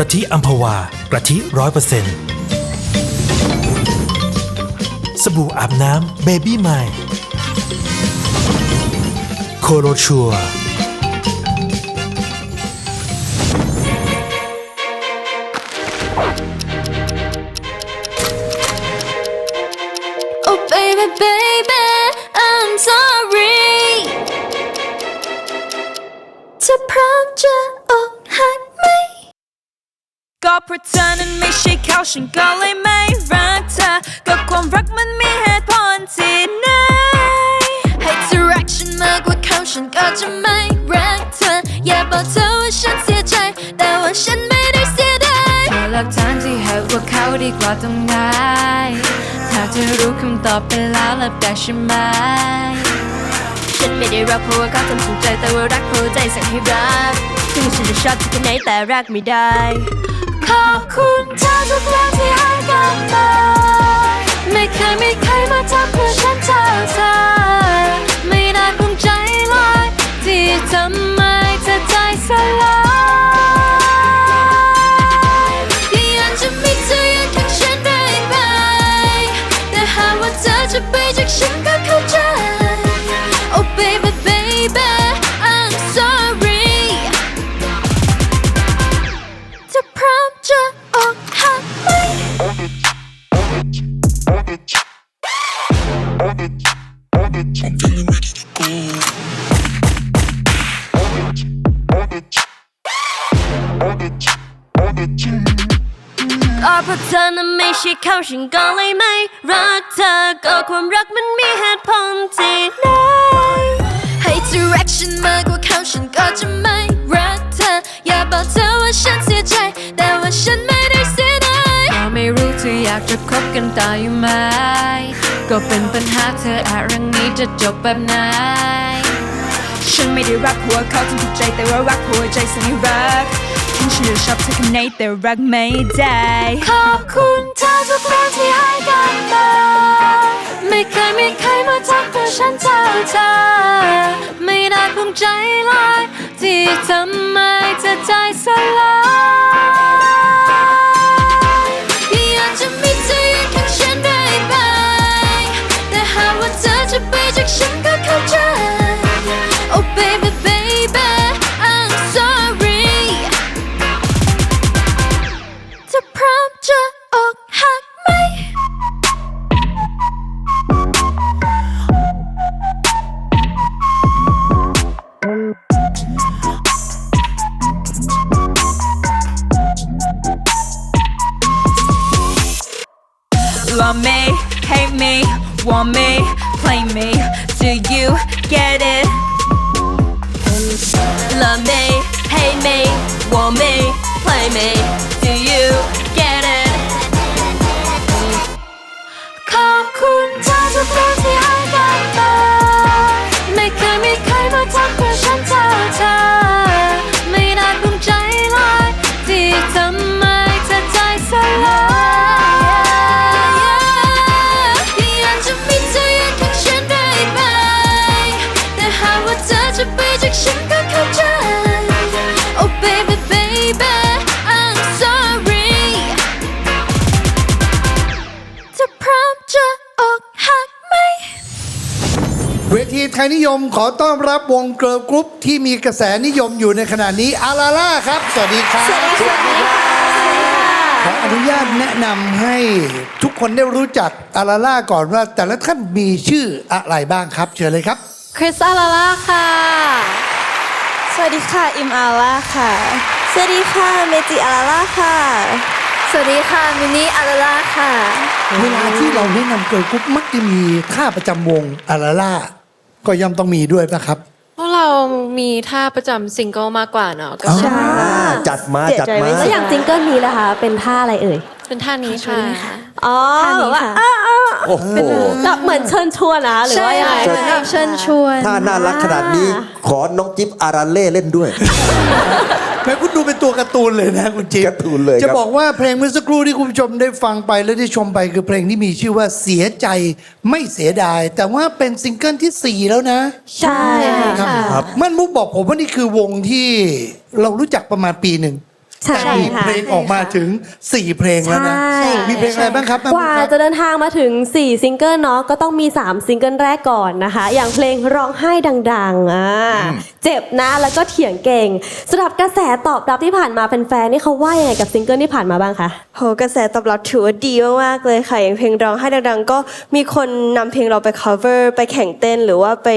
กะทิอัมพวากะทิร้อยเปอร์เซ็นต์สบู่อาบน้ำเบบี้ไมล์โคโรชัว Oh ไม่ใช่เขาฉันก็เลยไม่รักเธอก็ความรักมันมีเหตุผลที่ไหนให้เธอรักฉันมากกว่าเขาฉันก็จะไม่รักเธอ อย่าบอกเธอว่าฉันเสียใจ แต่ว่าฉันไม่ได้เสียดายเธอเลือกทางที่เหตุว่าเขาดีกว่าตรงไหนถ้าเธอรู้คำตอบไปแล้วแล้วแปลกใช่ไหมฉันไม่ได้รักเพราะว่าเขาทำถูกใจแต่ว่ารักเพราะใจสั่งให้รักถึงฉันจะชอบเธอแค่ไหนแต่รักไม่ได้ คุณเธอทุกครั้งที่ให้กันมาไม่เคยไม่เคยมาทำเพื่อฉันเท่าเธอ ใช่เขาฉันก็เลยไม่รักเธอ ก็ความรักมันมีเหตุผลที่ไหนให้เธอรักฉันมากกว่าเขาฉันก็จะไม่รักเธอ อย่าบอกเธอว่าฉันเสียใจ แต่ว่าฉันไม่ได้เสียดายก็ไม่รู้เธออยากจะคบกันต่ออยู่ไหม ก็เป็นปัญหาเธออาจเรื่องนี้จะจบแบบไหน ฉันไม่ได้รักเพราะว่าเขาทำถูกใจแต่ว่ารักเพราะว่าใจสั่งให้รักถึงฉันจะชอบเธอค่ไหนแต่รักไม่ได้ขอบคุณเธอทุกครั้งที่ให้กันมาไม่เคยไม่เคยมาทำเพื่อฉันเท่าเธอไม่ได้คงใจลอยที่ทำไมเธอใจสลาย want me, play me. Do you get it? ทีไทยนิยมขอต้อนรับวงเกิร์ลกรุ๊ปที่มีกระแสนิยมอยู่ในขณะนี้อาลาล่าครับ สวัสดีครับขออนุญาตแนะนำให้ทุกคนได้รู้จักอาลาล่าก่อนว่า แต่ละท่านมีชื่ออะไรบ้างครับเชิญเลยครับ คริสอาลาล่าค่ะ สวัสดีค่ะ อิมอาล่าค่ะ สวัสดีค่ะ เมจิอาลาล่าค่ะ สวัสดีค่ะ มินิอาลาล่าค่ะ เวลาที่เราแนะนำเกิร์ลกรุ๊ปมักจะมีท่าประจำวงอาลาล่า ก็ย่อมต้องมีด้วยป่ะครับ พวกเรามีท่าประจำซิงเกิลมากกว่าเนาะก็อ๋อใช่จัดมาจัดมาแล้วอย่างซิงเกิลนี้นะคะ เป็นท่าอะไรเอ่ยเป็นท่านี้ค่ะ อ๋อท่านี้แบบว่าค่ะอ้าอ้าโอ้โหแบบเหมือนเชิญชวนนะหรือว่ายังไง ใช่ค่ะเชิญชวน ถ้าน่ารักขนาดนี้ ขอน้องจิ๊บอาราเล่เล่นด้วย แม่คุณดูเป็นตัวการ์ตูนเลยนะคุณจิ๊บการ์ตูนเลยครับ จะบอกว่าเพลงเมื่อสักครู่ที่คุณผู้ชมได้ฟังไปและได้ชมไปคือเพลงที่มีชื่อว่าเสียใจไม่เสียดาย แต่ว่าเป็นซิงเกิลที่ 4 แล้วนะ ใช่ครับค่ะมันมุกบอกผมว่านี่คือวงที่เรารู้จักประมาณปีหนึ่ง ใช่แต่มีค่ะ เพลงออกมาถึง 4 เพลงแล้วนะ ใช่ มีเพลงอะไรบ้างครับแม่กบุ๊คว่าครับ จะเดินทางมาถึง 4 ซิงเกิลเนาะก็ต้องมี 3 ซิงเกิลแรกก่อนนะคะ อย่างเพลงร้องไห้ดังๆอ่าเจ็บนะแล้วก็เถียงเก่งสำหรับกระแสตอบรับที่ผ่านมาแฟนๆนี่เขาว่ายังไงกับซิงเกิลที่ผ่านมาบ้างคะ โหกระแสตอบรับถือว่าดีมากๆเลยค่ะ อย่างเพลงร้องให้ดังๆ ก็มีคนนำเพลงเราไป cover ไปแข่งเต้น หรือว่าไป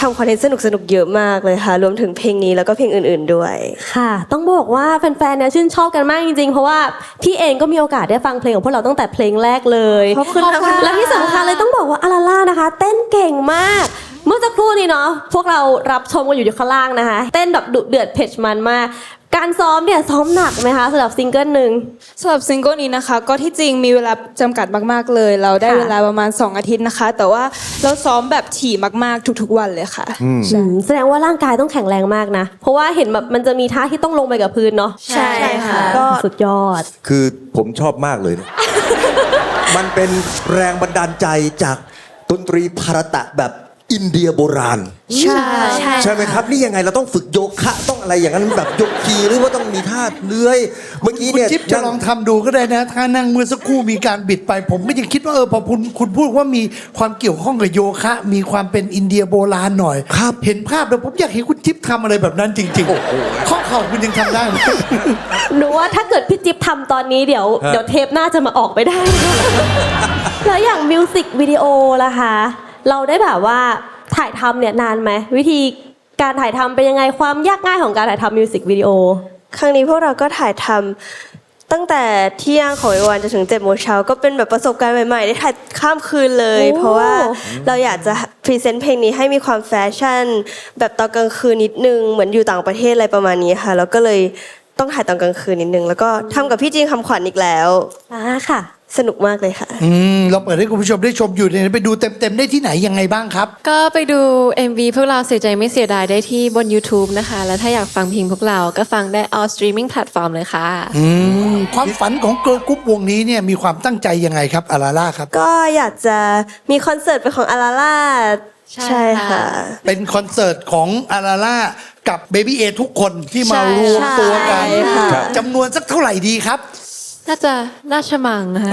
ทำคอนเทนต์สนุกๆ เยอะมากเลยค่ะ รวมถึงเพลงนี้แล้วก็เพลงอื่นๆด้วย ค่ะ ต้องบอกว่าแฟนๆเนี่ยชื่นชอบกันมากจริงๆ เพราะว่าพี่เองก็มีโอกาสได้ฟังเพลงของพวกเราตั้งแต่เพลงแรกเลยขอบคุณค่ะและที่สำคัญเลยต้องบอกว่าอาราล่านะคะ เต้นเก่งมาก เมื่อสักครู่นี้เนาะพวกเรารับชมกันอยู่ที่ข้างล่างนะคะ เต้นแบบดุเดือดเผ็ดมันมาก การซ้อมเนี่ยซ้อมหนักไหมคะสำหรับซิงเกิลหนึ่ง สำหรับซิงเกิลนี้นะคะ ก็ที่จริงมีเวลาจำกัดมากๆเลย เราได้ค่ะ เวลาประมาณ 2 อาทิตย์นะคะ แต่ว่าเราซ้อมแบบถี่มากๆทุกๆวันเลยค่ะ อืมแสดงว่าร่างกายต้องแข็งแรงมากนะ เพราะว่าเห็นแบบมันจะมีท่าที่ต้องลงไปกับพื้นเนาะใช่ค่ะ ก็สุดยอด คือผมชอบมากเลยนะมันเป็นแรงบันดาลใจจากดนตรีภารตะแบบ อินเดียโบราณใช่ใช่ ใช่ไหมครับ นี่ยังไงเราต้องฝึกโยคะต้องอะไรอย่างนั้นแบบยกคีหรือว่าต้องมีท่าเลื้อย เมื่อกี้คุณเนี่ยจิ๊บจะลองทำดูก็ได้นะ ถ้านั่งเมื่อสักครู่มีการบิดไป ผมก็ยังคิดว่าเออพอคุณคุณพูดว่ามีความเกี่ยวข้องกับโยคะ มีความเป็นอินเดียโบราณหน่อย ครับเห็นภาพแล้วผมอยากเห็นคุณจิ๊บทำอะไรแบบนั้นจริงๆข้อเข่าคุณยังทำได้ไหม หนูว่าถ้าเกิดพี่จิ๊บทำตอนนี้เดี๋ยวฮะเดี๋ยวเทปหน้าจะมาออกไม่ได้ แล้วอย่างมิวสิกวิดีโอล่ะคะ เราได้แบบว่าถ่ายทำเนี่ยนานไหมวิธีการถ่ายทำเป็นยังไงความยากง่ายของการถ่ายทำมิวสิกวิดีโอครั้งนี้พวกเราก็ถ่ายทำตั้งแต่เที่ยงของอีกวันจนถึงเจ็ดโมงเช้าก็เป็นแบบประสบการณ์ใหม่ๆ ได้ถ่ายข้ามคืนเลยโอ้เพราะว่าเราอยากจะพรีเซนต์เพลงนี้ให้มีความแฟชั่น แบบตอนกลางคืนนิดนึง เหมือนอยู่ต่างประเทศอะไรประมาณนี้ค่ะ แล้วก็เลยต้องถ่ายตอนกลางคืนนิดนึง แล้วก็ทำกับพี่จีนคำขวัญอีกแล้ว อ่าค่ะ สนุกมากเลยค่ะ อืมเราเปิดให้คุณผู้ชมได้ชมอยู่เนี่ยไปดูเต็มๆได้ที่ไหนยังไงบ้างครับ ก็ไปดู MV พวกเราเสียใจไม่เสียดายได้ที่บน YouTube นะคะ แล้วถ้าอยากฟังเพลงพวกเราก็ฟังได้ all streaming platform เลยค่ะ อืมความฝันของเกิร์ลกรุ๊ปวงนี้เนี่ยมีความตั้งใจยังไงครับอาราล่าครับ ก็อยากจะมีคอนเสิร์ตเป็นของอาราล่าใช่ใช่ค่ะเป็นคอนเสิร์ตของอาราล่ากับเบบี้เอทุกคนที่มารวมตัวกันใช่ค่ะ จำนวนสักเท่าไหร่ดีครับ น่าจะราชมังนะคะ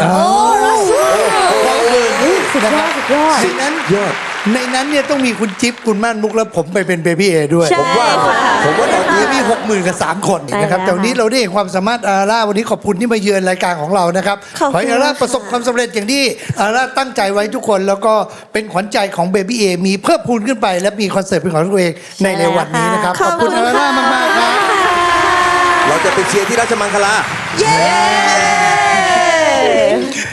สุดยอดสุดยอดในนั้นยอด ในนั้นเนี่ยต้องมีคุณจิ๊บคุณม่านมุกและผมไปเป็นเบบี้เอด้วยใช่ผมว่าค่ะผมว่าตอนนี้มีมีหกหมื่นกับสามคนนะครับใช่แล้วแต่วันนี้เราได้เห็นความสามารถอาร่าวันนี้ขอบคุณที่มาเยือนรายการของเรานะครับ ขอบคุณขอให้อาร่าค่ะประสบความสำเร็จอย่างที่อาร่าตั้งใจไว้ทุกคน แล้วก็เป็นขวัญใจของเบบี้เอมีเพิ่มพูนขึ้นไป และมีคอนเสิร์ตเป็นของตัวเองในเร็ววันนี้นะครับขอบคุณอาร่ามากๆครับ เราจะไปเชียร์ที่ราชมังคลา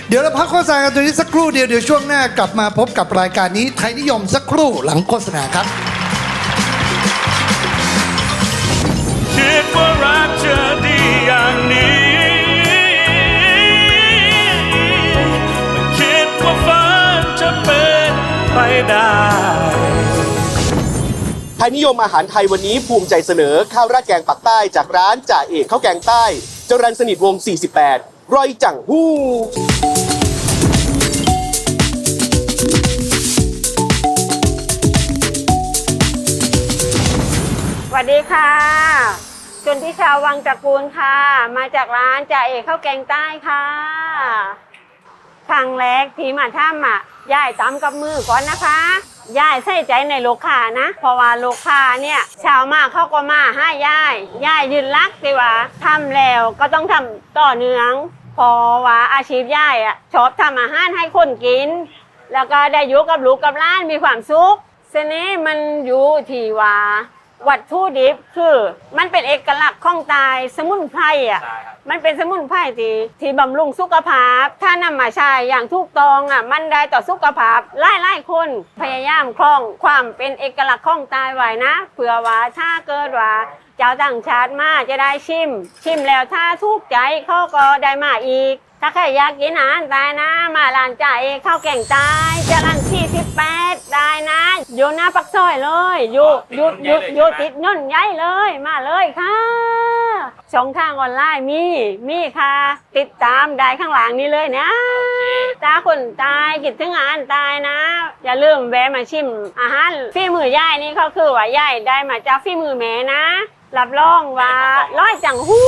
เดี๋ยวเราพักโฆษณากันตรงนี้สักครู่เดียวเดี๋ยวช่วงหน้ากลับมาพบกับรายการนี้ไทยนิยมสักครู่หลังโฆษณาครับ คิดว่ารักจะดีอย่างนี้ ไม่คิดว่าฝันจะเป็นไปได้ไท ยนิยมอาหารไทยวันนี้ภูมิใจเสนอข้าวราดแกงปักใต้จากร้านจ่าเอกข้าวแกงใต้เจรันสนิทวง 48ร้อยจังหู้สวัสดีค่ะจุนทิชาวังตระกูลค่ะ มาจากร้านจ่าเอกข้าวแกงใต้ค่ะครั้งแรกที่มาทำอะย่ายตำกับมือก่อนนะคะ ย่ายใส่ใจในลูกค้านะ เพราะว่าลูกค้าเนี่ยชาวมากเขาก็มาให้ย่ายย่ายยืนรักสิว่าทำแล้วก็ต้องทำต่อเนื่องเพราะว่าอาชีพย่ายอะชอบทำอาหารให้คนกิน แล้วก็ได้อยู่กับลูกกับล้านมีความสุขเสน่ห์มันอยู่ที่ว่า วัตถุดิบคือ มันเป็นเอกลักษณ์ของตายสมุนไพรอะมันเป็นสมุนไพรที่ที่บำรุงสุขภาพ ถ้านำมาใช้อย่างถูกต้องอะ มันได้ต่อสุขภาพหลายหลายๆคนพยายามครองความเป็นเอกลักษณ์ของตายไว้นะ เผื่อว่าถ้าเกิดว่าเจ้าต่างชาติมาจะได้ชิม ชิมแล้วถ้าถูกใจเขาก็ได้มาอีก ถ้าใครอยากกินอาหารตายนะ มาร้านจ่าเอกข้าวแกงตายจรันที่สิบแปดได้นะ อยู่หน้าปักซอยเลย อยู่อยู่อยู่อยู่ติดเงินใหญ่เลย มาเลยค่ะช่องทางออนไลน์มี มีค่ะ ติดตามได้ข้างหลังนี้เลยนะตาคนตายคิดถึงอาหารตายนะ อย่าลืมแวะมาชิมอาหารฝีมือย่ายนี่เขาคือว่าย่ายได้มาจากฝีมือแม่นะ รับรองว่าร้อยจังหู้